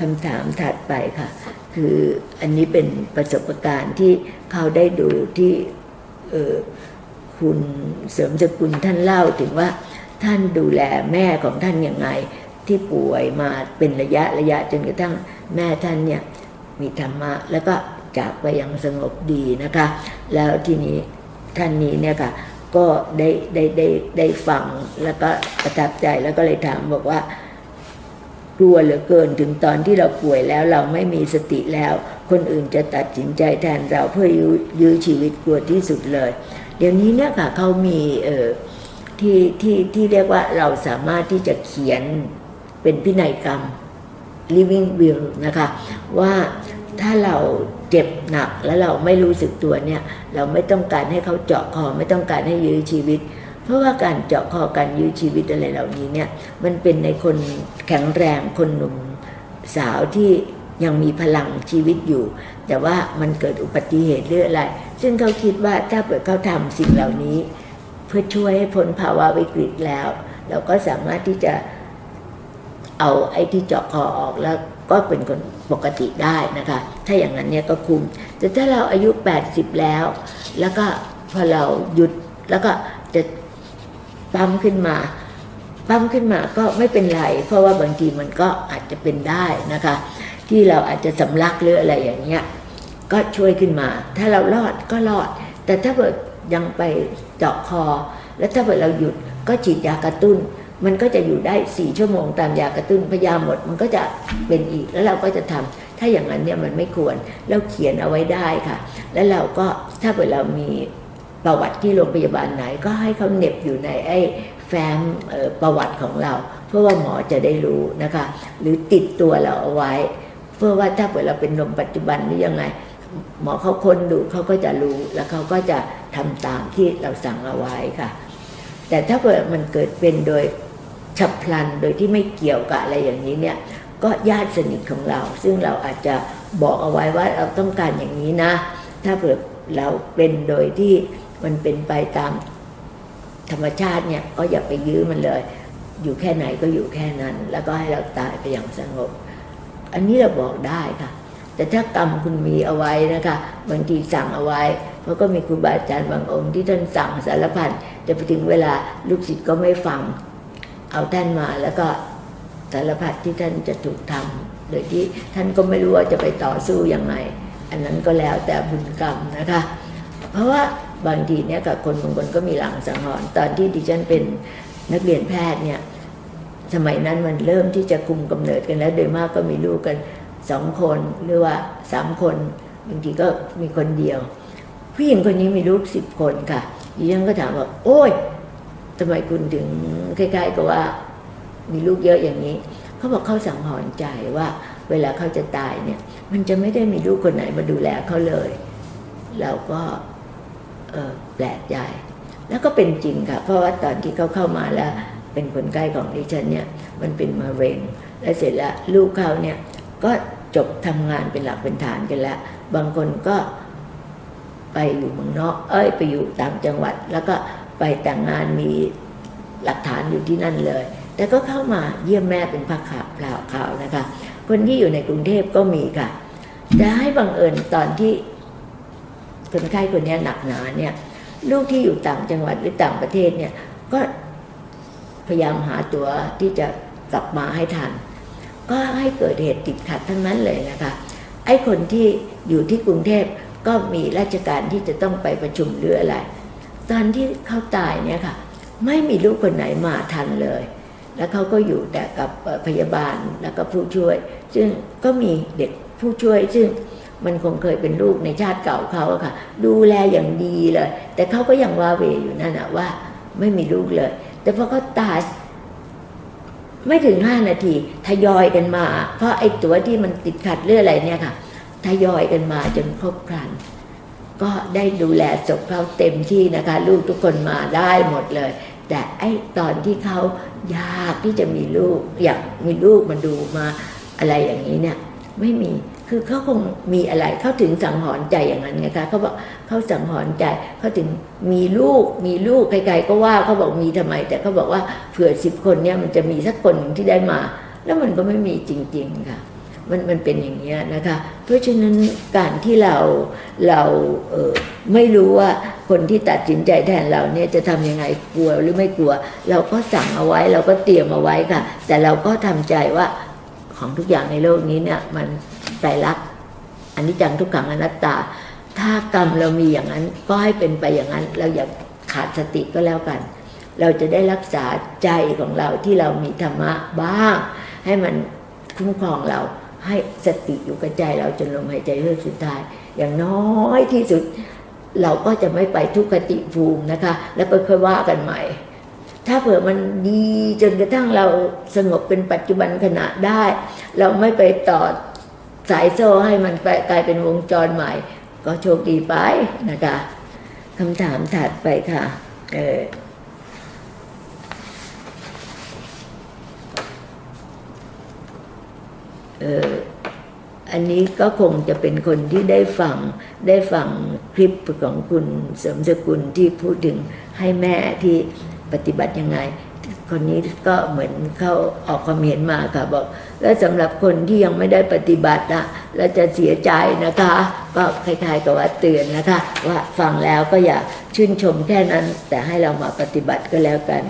คำถามถัดไปค่ะ คืออันนี้เป็นประสบการณ์ที่เขาได้ดูที่คุณเสริมสกุลท่านเล่าถึงว่าท่านดูแลแม่ของท่านยังไง ที่ป่วยมาเป็นระยะระยะจนกระทั่งแม่ท่านเนี่ยมีธรรมะแล้วก็จากไปอย่างสงบดีนะคะ แล้วทีนี้ท่านนี้เนี่ยค่ะก็ได้ได้ได้ได้ฟังแล้วก็ประทับใจแล้วก็เลยถามบอกว่า กลัวเหลือเกินถึงตอนที่เราป่วยแล้วเราไม่มีสติแล้ว คนอื่นจะตัดสินใจแทนเราเพื่อยื้อยื้อชีวิตกลัวที่สุดเลย เดี๋ยวนี้เนี่ยค่ะเขามีเอ่อที่ที่ที่เรียกว่าเราสามารถที่จะเขียนเป็นพินัยกรรม living will นะคะ ว่าถ้าเราเจ็บหนักแล้วเราไม่รู้สึกตัวเนี่ย เราไม่ต้องการให้เขาเจาะคอไม่ต้องการให้ยื้อชีวิต เพราะว่าการเจาะคอการยื้อชีวิตอะไรเหล่านี้เนี่ยมันเป็นในคนแข็งแรงคนหนุ่มสาวที่ยังมีพลังชีวิตอยู่ แต่ว่ามันเกิดอุบัติเหตุหรืออะไร ซึ่งเขาคิดว่าถ้าเกิดเขาทำสิ่งเหล่านี้ เพื่อช่วยให้พ้นภาวะวิกฤตแล้ว เราก็สามารถที่จะเอาไอ้ที่เจาะคอออกแล้วก็เป็นคนปกติได้นะคะ ถ้าอย่างนั้นเนี่ยก็คุมแต่ถ้าเราอายุ 80 แล้ว แล้วก็พอเราหยุดแล้วก็ ปั๊มขึ้นมาปั๊มขึ้นมาก็ไม่เป็นไร เพราะว่าบางทีมันก็อาจจะเป็นได้นะคะ ที่เราอาจจะสำลักหรืออะไรอย่างเงี้ยก็ช่วยขึ้นมา ถ้าเรารอดก็รอด แต่ถ้าเกิดยังไปเจาะคอ แล้วถ้าเกิดเราหยุดก็ฉีดยากระตุ้น มันก็จะอยู่ได้สี่ชั่วโมงตามยากระตุ้นพยาหมด มันก็จะเป็นอีกแล้วเราก็จะทำถ้าอย่างนั้นเนี่ยมันไม่ควรเราเขียนเอาไว้ได้ค่ะ แล้วเราก็ถ้าเกิดเรามี ประวัติที่โรงพยาบาลไหนก็ให้เขาเน็บอยู่ในไอ้แฟ้มประวัติของเรา เพื่อว่าหมอจะได้รู้นะคะ หรือติดตัวเราเอาไว้ เพื่อว่าถ้าเกิดเราเป็นลมปัจจุบันหรือยังไง หมอเขาค้นดูเขาก็จะรู้แล้วเขาก็จะทำตามที่เราสั่งเอาไว้ค่ะ แต่ถ้าเกิดมันเกิดเป็นโดยฉับพลันโดยที่ไม่เกี่ยวกับอะไรอย่างนี้เนี่ยก็ญาติสนิทของเรา ซึ่งเราอาจจะบอกเอาไว้ว่าเราต้องการอย่างนี้นะ ถ้าเกิดเราเป็นโดยที่ มันเป็นไปตามธรรมชาติเนี่ยก็อย่าไปยื้อมันเลย อยู่แค่ไหนก็อยู่แค่นั้น แล้วก็ให้เราตายไปอย่างสงบ อันนี้เราบอกได้ค่ะ แต่ถ้ากรรมคุณมีเอาไว้นะคะบางทีสั่งเอาไว้เพราะก็มีครูบาอาจารย์บางองค์ที่ท่านสั่งสารพันแต่ไปถึงเวลาลูกศิษย์ก็ไม่ฟัง เอาท่านมาแล้วก็สารพัดที่ท่านจะถูกทำโดยที่ท่านก็ไม่รู้ว่าจะไปต่อสู้ยังไง อันนั้นก็แล้วแต่บุญกรรมนะคะ เพราะว่า บางทีเนี่ยกับคนบางคนก็มีหลังสังหรณ์ตอนที่ดิฉันเป็นนักเรียนแพทย์เนี่ยสมัยนั้นมันเริ่มที่จะคุมกำเนิดกันแล้ว โดยมากก็มีลูกกันสองคนหรือว่าสามคนบางทีก็มีคนเดียว ผู้หญิงคนนี้มีลูกสิบคนค่ะดิฉันก็ถามว่า โอ้ยทำไมคุณถึงคล้ายๆกับว่า มีลูกเยอะอย่างนี้เขาบอกเขาสังหรณ์ใจว่า เวลาเขาจะตายเนี่ย มันจะไม่ได้มีลูกคนไหนมาดูแลเขาเลย เราก็ แปลกใจ แล้วก็เป็นจริงค่ะ เพราะว่าตอนที่เขาเข้ามาแล้วเป็นคนใกล้ของดิฉันเนี่ยมันเป็นมะเร็ง และเสร็จแล้วลูกเขาเนี่ยก็จบทำงานเป็นหลักเป็นฐานกันแล้ว บางคนก็ไปอยู่เมืองนอก เอ้ยไปอยู่ต่างจังหวัด แล้วก็ไปแต่งงานมีหลักฐานอยู่ที่นั่นเลย แต่ก็เข้ามาเยี่ยมแม่เป็นพักข่าวข่าวข่าวนะคะ คนที่อยู่ในกรุงเทพก็มีค่ะแต่ให้บังเอิญตอนที่ คนไข้คนนี้หนักหนาเนี่ยลูกที่อยู่ต่างจังหวัดหรือต่างประเทศเนี่ยก็พยายามหาตัวที่จะกลับมาให้ทัน ก็ให้เกิดเหตุติดขัดทั้งนั้นเลยนะคะไอ้คนที่อยู่ที่กรุงเทพก็มีราชการที่จะต้องไปประชุมหรืออะไร ตอนที่เขาตายเนี่ยค่ะ ไม่มีลูกคนไหนมาทันเลย แล้วเขาก็อยู่แต่กับพยาบาลแล้วก็ผู้ช่วย ซึ่งก็มีเด็กผู้ช่วยซึ่ง มันคงเคยเป็นลูกในชาติเก่าเขาอะค่ะ ดูแลอย่างดีเลย แต่เขาก็ยังว่าเวอยู่นั่นนะว่า ไม่มีลูกเลย แต่พอเขาตายไม่ถึงห้านาที ทยอยกันมา เพราะไอ้ตัวที่มันติดขัดเรื่องอะไรเนี่ยค่ะ ทยอยกันมาจนครบครัน ก็ได้ดูแลศพเขาเต็มที่นะคะ ลูกทุกคนมาได้หมดเลย แต่ไอ้ตอนที่เขายากที่จะมีลูก อยากมีลูกมาดูมาอะไรอย่างนี้เนี่ย ไม่มี คือเขาคงมีอะไรเขาถึงสังหรณ์ใจอย่างนั้นไงคะเขาบอกเขาสังหรณ์ใจเขาถึงมีลูกมีลูกใครๆก็ว่าเขาบอกมีทำไม แต่เขาบอกว่าเผื่อสิบคนเนี่ยมันจะมีสักคนหนึ่งที่ได้มา แล้วมันก็ไม่มีจริง ๆ ค่ะ มันมันเป็นอย่างนี้นะคะ เพราะฉะนั้นการที่เราเราเออไม่รู้ว่าคนที่ตัดสินใจแทนเราเนี่ยจะทำยังไงกลัวหรือไม่กลัว เราก็สั่งเอาไว้เราก็เตรียมเอาไว้ค่ะ แต่เราก็ทำใจว่าของทุกอย่างในโลกนี้เนี่ยมัน ไตรลักษณ์อันนี้จังทุกขังอนัตตา ถ้ากรรมเรามีอย่างนั้น ก็ให้เป็นไปอย่างนั้น เราอย่าขาดสติก็แล้วกัน เราจะได้รักษาใจของเราที่เรามีธรรมะบ้าง ให้มันคุ้มครองเราให้สติอยู่กับใจเราจนลมหายใจเฮือกสุดท้าย อย่างน้อยที่สุดเราก็จะไม่ไปทุกขติภูมินะคะ แล้วก็ค่อยว่ากันใหม่ ถ้าเผื่อมันดีจนกระทั่งเราสงบเป็นปัจจุบันขณะได้ เราไม่ไปต่อ สายโซ่ให้มันไปกลายเป็นวงจรใหม่ ก็โชคดีไปนะคะคำถามถัดไปค่ะ เออเอออันนี้ก็คงจะเป็นคนที่ได้ฟังได้ฟังคลิปของคุณเสริมสกุลที่พูดถึงให้แม่ที่ ปฏิบัติยังไง คนนี้ก็เหมือนเขาออกความเห็นมาค่ะบอก แล้วสำหรับคนที่ยังไม่ได้ปฏิบัตินะแล้วจะเสียใจนะคะ ก็คล้ายๆกับว่าเตือนนะคะ ว่าฟังแล้วก็อย่าชื่นชมแค่นั้น แต่ให้เรามาปฏิบัติก็แล้วกัน